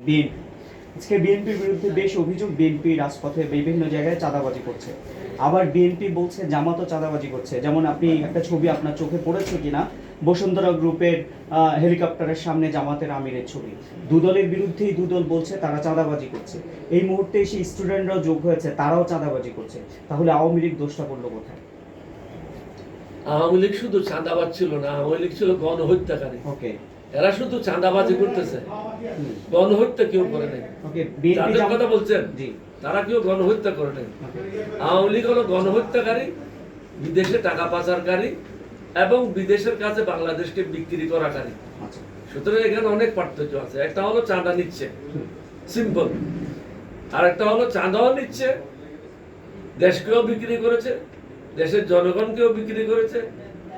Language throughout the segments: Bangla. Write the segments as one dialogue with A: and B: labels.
A: বিএনপি। আজকে বিএনপির বিরুদ্ধে বেশ অভিযোগ বিএনপি রাজপথে বিভিন্ন জায়গায় চাঁদাবাজি করছে। আবার বিএনপি বলছে জামাতও চাঁদাবাজি করছে। যেমন আপনি একটা ছবি আপনার চোখে পড়েছে কিনা? বসুন্ধরা গ্রুপের হেলিকপ্টারের সামনে জামাতের আমিরের ছবি। দুদলের বিরুদ্ধেই দুদল বলছে তারা চাঁদাবাজি করছে। এই মুহূর্তে সেই স্টুডেন্টরাও যোগ হয়েছে, তারাও চাঁদাবাজি করছে। তাহলে আওয়ামী লীগ দোষটা পড়ল কোথায়?
B: আওয়ামী লীগ শুধু চাঁদাবাজ ছিল না আওয়ামী লীগ ছিল গণহত্যাকারী। এরা শুধু চাঁদাবাজি করতেছে। গণহত্যা কেউ করে নাই। তাদের কথা বলছেন তারা কেউ গণহত্যা করে নাই। আওয়ামী লীগ হলো গণহত্যাকারী বিদেশে টাকা পাচারকারী এবং বিদেশের কাছে বাংলাদেশকে বিক্রি করাকারী।
A: আচ্ছা।
B: সুতরাং এখানে অনেক পার্থক্য আছে। একটা হলো চাঁদা নিচ্ছে। সিম্পল। আর একটা হলো চাঁদাও নিচ্ছে দেশকেও বিক্রি করেছে দেশের জনগণকেও বিক্রি করেছে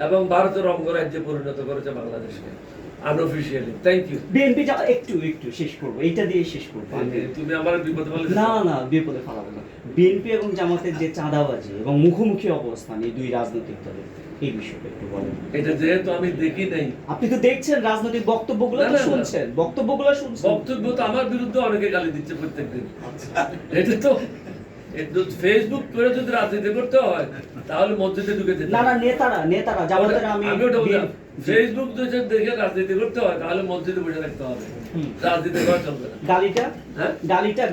B: এবং ভারতের অঙ্গরাজ্যে পরিণত করেছে বাংলাদেশকে। থ্যাংক ইউ
A: বিএনপি একটু একটু শেষ করব। এইটা দিয়ে শেষ করব।
B: তুমি আমার বিপদে ফেলে
A: না না বিপদে ফালাবো না। বিএনপি এবং জামাতের যে চাঁদাবাজি এবং মুখোমুখি অবস্থান এই দুই রাজনৈতিক দলের এই বিষয়টা একটু বলেন।
B: এটা যেহেতু আমি দেখি নাই।
A: আপনি তো দেখছেন রাজনৈতিক বক্তব্যগুলো তো। শুনছেন। বক্তব্যগুলো শুনছেন।
B: বক্তব্য তো আমার বিরুদ্ধে অনেকে গালি দিচ্ছে প্রত্যেকদিন।
A: আচ্ছা।
B: এটা তো এটা ফেসবুক করে যদি রাজনীতি করতে হয় তাহলে মসজিদে ঢুকে যেতে
A: না না নেতারা নেতারা জামাতের আমি
B: আমি ওটা বললাম ফেসবুক যদি দেখে রাজনীতি করতে হয় তাহলে মসজিদে বসে থাকতে হবে। রাজনীতি করা চলবে না।
A: গালিটা?
B: হ্যাঁ?
A: গালিটা